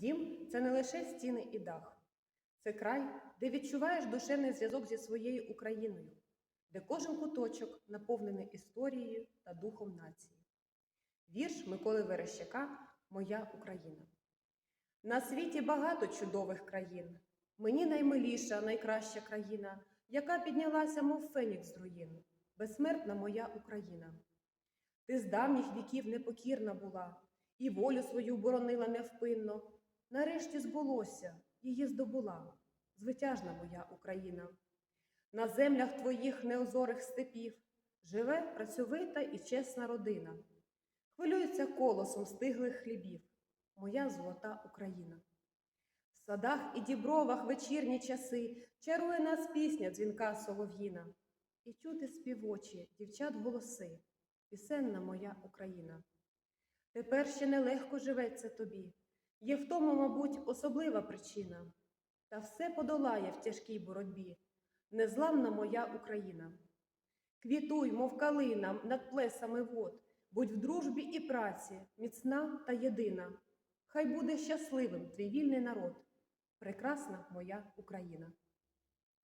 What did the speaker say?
Дім це не лише стіни і дах, це край, де відчуваєш душевний зв'язок зі своєю Україною, де кожен куточок наповнений історією та духом нації. Вірш Миколи Верещака Моя Україна. На світі багато чудових країн. Мені наймиліша, найкраща країна, яка піднялася, мов фенікс з руїн, безсмертна моя Україна. Ти з давніх віків непокірна була, і волю свою боронила невпинно. Нарешті збулося, її здобула, звитяжна моя Україна. На землях твоїх неозорих степів живе працьовита і чесна родина. Хвилюється колосом стиглих хлібів, моя золота Україна. В садах і дібровах вечірні часи чарує нас пісня дзвінка солов'їна, і чути співочі дівчат голоси, пісенна моя Україна. Тепер ще нелегко живеться тобі, є в тому, мабуть, особлива причина, та все подолає в тяжкій боротьбі, незламна моя Україна. Квітуй, мов калина над плесами вод, будь в дружбі і праці, міцна та єдина. Хай буде щасливим твій вільний народ, прекрасна моя Україна.